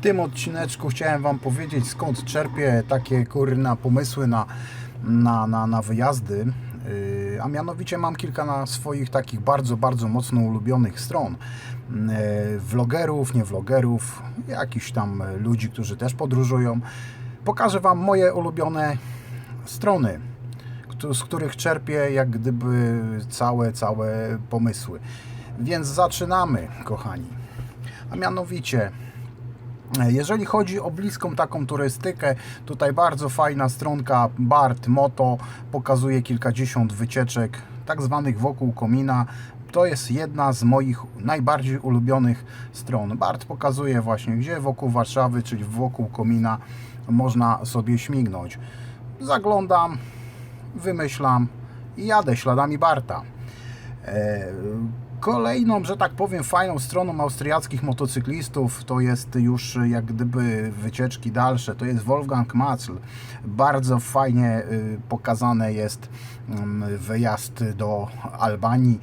tym odcineczku chciałem Wam powiedzieć, skąd czerpię takie kurna pomysły na, na, na, na wyjazdy. Yy, A mianowicie mam kilka na swoich takich bardzo, bardzo mocno ulubionych stron. Yy, Vlogerów, nie vlogerów, jakichś tam ludzi, którzy też podróżują. Pokażę Wam moje ulubione strony, z których czerpię jak gdyby całe, całe pomysły. Więc zaczynamy, kochani. A mianowicie, jeżeli chodzi o bliską taką turystykę, tutaj bardzo fajna stronka Bart Moto pokazuje kilkadziesiąt wycieczek, tak zwanych wokół komina. To jest jedna z moich najbardziej ulubionych stron. Bart pokazuje właśnie, gdzie wokół Warszawy, czyli wokół komina można sobie śmignąć. Zaglądam, wymyślam i jadę śladami Barta. E, Kolejną, że tak powiem, fajną stroną austriackich motocyklistów to jest już jak gdyby wycieczki dalsze, to jest Wolfgang Matzl. Bardzo fajnie y, pokazane jest mm, wyjazd do Albanii,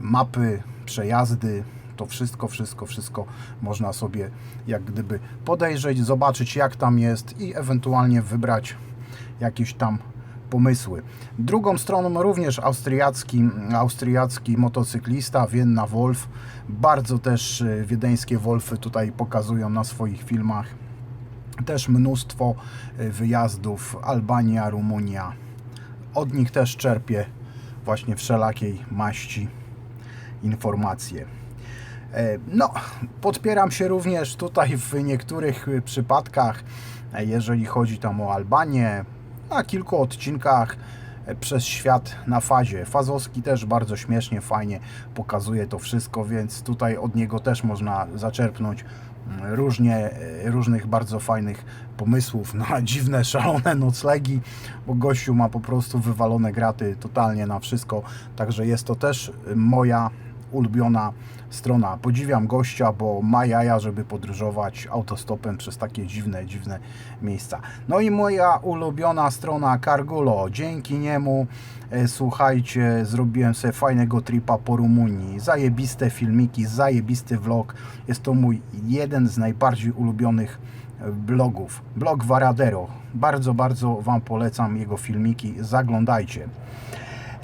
mapy, przejazdy, to wszystko, wszystko, wszystko można sobie jak gdyby podejrzeć, zobaczyć jak tam jest i ewentualnie wybrać jakieś tam pomysły. Drugą stroną również austriacki, austriacki motocyklista Vienna Wolf. Bardzo też y, wiedeńskie Wolfy tutaj pokazują na swoich filmach. Też mnóstwo y, wyjazdów Albania, Rumunia. Od nich też czerpię właśnie wszelakiej maści informacje. E, No, podpieram się również tutaj w niektórych y, przypadkach, e, jeżeli chodzi tam o Albanię, na kilku odcinkach e, przez świat na fazie. Fazowski też bardzo śmiesznie, fajnie pokazuje to wszystko, więc tutaj od niego też można zaczerpnąć mm, różnie, e, różnych bardzo fajnych pomysłów na dziwne, szalone noclegi, bo gościu ma po prostu wywalone graty totalnie na wszystko, także jest to też e, moja ulubiona strona. Podziwiam gościa, bo ma jaja, żeby podróżować autostopem przez takie dziwne, dziwne miejsca. No i moja ulubiona strona Cargulo. Dzięki niemu, e, słuchajcie, zrobiłem sobie fajnego tripa po Rumunii. Zajebiste filmiki, zajebisty vlog. Jest to mój jeden z najbardziej ulubionych e, blogów. Blog Varadero. Bardzo, bardzo Wam polecam jego filmiki. Zaglądajcie.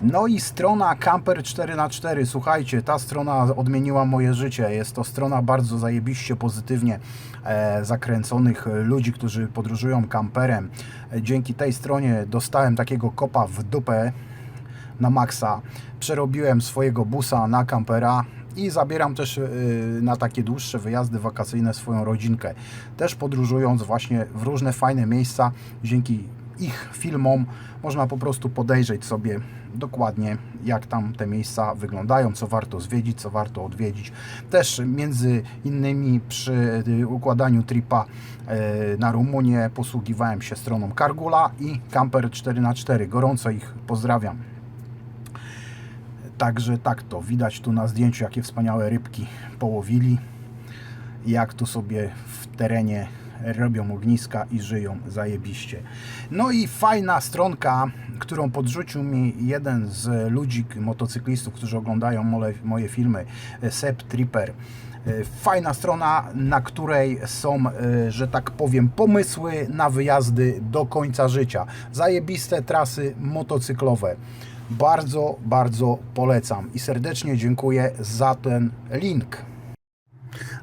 No i strona Camper 4x4. Słuchajcie, ta strona odmieniła moje życie. Jest to strona bardzo zajebiście pozytywnie e, zakręconych e, ludzi, którzy podróżują kamperem. E, dzięki tej stronie dostałem takiego kopa w dupę na maksa. Przerobiłem swojego busa na kampera i zabieram też y, na takie dłuższe wyjazdy wakacyjne swoją rodzinkę. Też podróżując właśnie w różne fajne miejsca, dzięki ich filmom można po prostu podejrzeć sobie dokładnie, jak tam te miejsca wyglądają, co warto zwiedzić, co warto odwiedzić. Też między innymi przy układaniu tripa y, na Rumunię posługiwałem się stroną Cargula i Camper 4x4. Gorąco ich pozdrawiam. Także tak to widać tu na zdjęciu, jakie wspaniałe rybki połowili. Jak tu sobie w terenie robią ogniska i żyją zajebiście. No i fajna stronka, którą podrzucił mi jeden z ludzi, motocyklistów, którzy oglądają mole, moje filmy, Seb Tripper. Fajna strona, na której są, e, że tak powiem, pomysły na wyjazdy do końca życia. Zajebiste trasy motocyklowe. Bardzo, bardzo polecam i serdecznie dziękuję za ten link.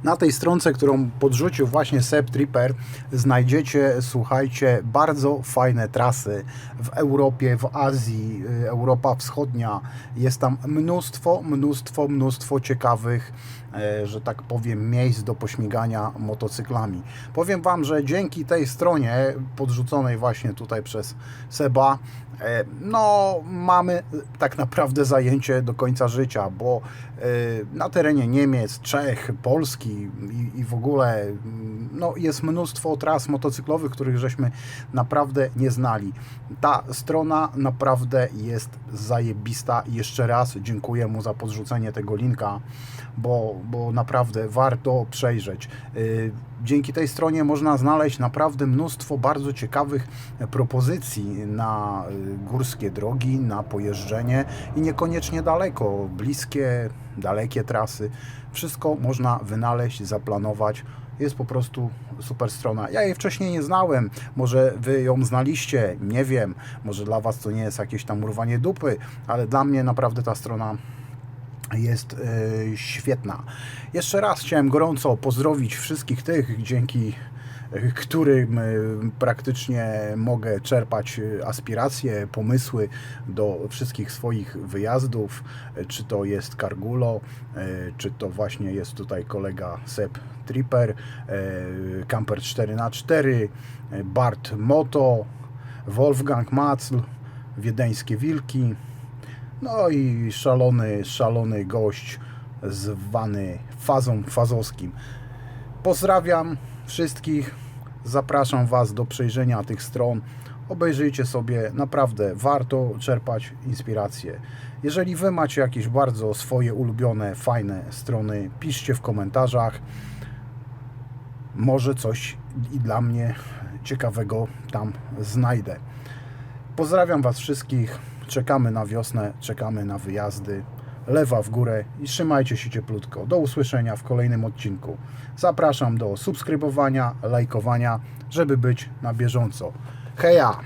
Na tej stronce, którą podrzucił właśnie Seb Tripper, znajdziecie, słuchajcie, bardzo fajne trasy w Europie, w Azji, y, Europa Wschodnia. Jest tam mnóstwo, mnóstwo, mnóstwo ciekawych, e, że tak powiem, miejsc do pośmigania motocyklami. Powiem Wam, że dzięki tej stronie, podrzuconej właśnie tutaj przez Seba, e, no mamy tak naprawdę zajęcie do końca życia, bo na terenie Niemiec, Czech, Polski i, i w ogóle no, jest mnóstwo tras motocyklowych, których żeśmy naprawdę nie znali. Ta strona naprawdę jest zajebista. Jeszcze raz dziękuję mu za podrzucenie tego linka, bo, bo naprawdę warto przejrzeć. Yy, Dzięki tej stronie można znaleźć naprawdę mnóstwo bardzo ciekawych propozycji na y, górskie drogi, na pojeżdżenie i niekoniecznie daleko, bliskie, dalekie trasy. Wszystko można wynaleźć, zaplanować jest po prostu super strona. Ja jej wcześniej nie znałem, może wy ją znaliście, nie wiem, może dla was to nie jest jakieś tam urwanie dupy, ale dla mnie naprawdę ta strona jest e, świetna. Jeszcze raz chciałem gorąco pozdrowić wszystkich tych, dzięki którym e, praktycznie mogę czerpać e, aspiracje, pomysły do wszystkich swoich wyjazdów, e, czy to jest Cargulo, czy to właśnie jest tutaj kolega Seb Tripper, Camper 4x4, e, Bart Moto, Wolfgang Macl, Wiedeńskie Wilki, no i szalony, szalony gość zwany Fazą Fazowskim. Pozdrawiam wszystkich. Zapraszam Was do przejrzenia tych stron. Obejrzyjcie sobie, naprawdę warto czerpać inspirację. Jeżeli Wy macie jakieś bardzo swoje ulubione, fajne strony, piszcie w komentarzach. Może coś i dla mnie ciekawego tam znajdę. Pozdrawiam Was wszystkich. Czekamy na wiosnę, czekamy na wyjazdy. Lewa w górę i trzymajcie się cieplutko. Do usłyszenia w kolejnym odcinku. Zapraszam do subskrybowania, lajkowania, żeby być na bieżąco. Heja!